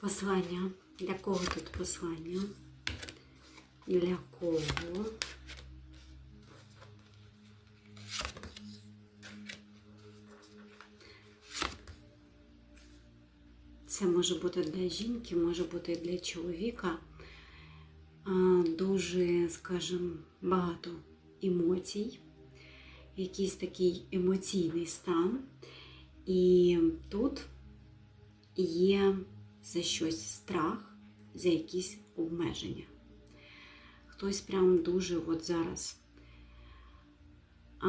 Послання. Для кого тут послання? Для кого? Це може бути для жінки, може бути для чоловіка. Дуже, скажімо, багато емоцій, якийсь такий емоційний стан. І тут є за щось страх, за якісь обмеження. Хтось прям дуже от зараз, а,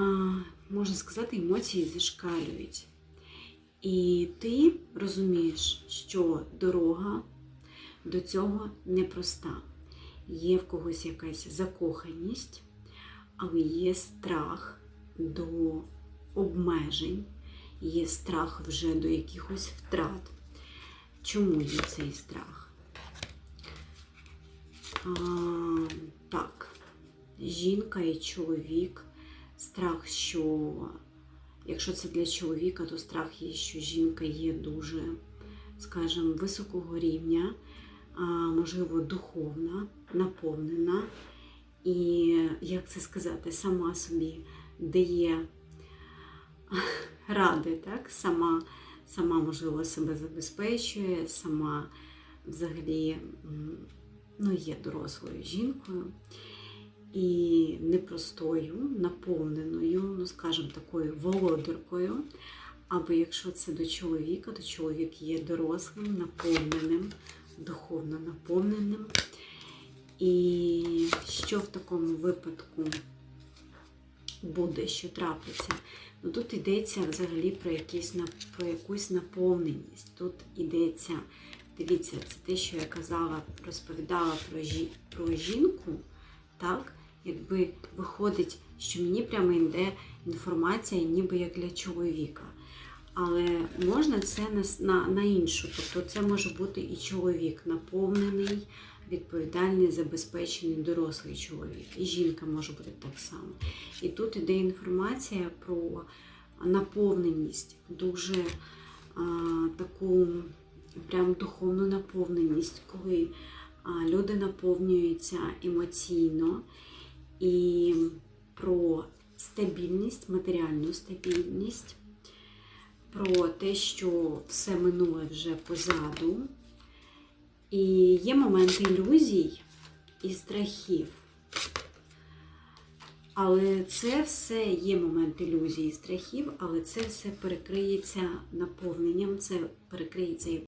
можна сказати, емоції зашкалюють. І ти розумієш, що дорога до цього непроста. Є в когось якась закоханість, але є страх до обмежень, є страх вже до якихось втрат. Чому є цей страх? А, так, жінка і чоловік, страх, що якщо це для чоловіка, то страх є, що жінка є дуже, скажімо, високого рівня, а, можливо, духовна, наповнена. І, як це сказати, сама собі дає ради, так? Сама, сама, можливо, себе забезпечує, сама взагалі ну, є дорослою жінкою і непростою, наповненою, ну, скажімо, такою володаркою. Або якщо це до чоловіка, то чоловік є дорослим, наповненим, духовно наповненим. І що в такому випадку буде, що трапиться? Ну, тут йдеться взагалі про, якісь, про якусь наповненість. Тут йдеться, дивіться, це те, що я казала, розповідала про, жі, про жінку, так? Якби виходить, що мені прямо йде інформація, ніби як для чоловіка. Але можна це на, на, іншу. Тобто це може бути і чоловік наповнений, відповідальний, забезпечений дорослий чоловік. І жінка може бути так само. І тут іде інформація про наповненість, дуже а, таку прям духовну наповненість, коли а, люди наповнюються емоційно і про стабільність, матеріальну стабільність, про те, що все минуле вже позаду. І є моменти ілюзій і страхів. Але це все є момент ілюзій і страхів, але це все перекриється наповненням, це перекриється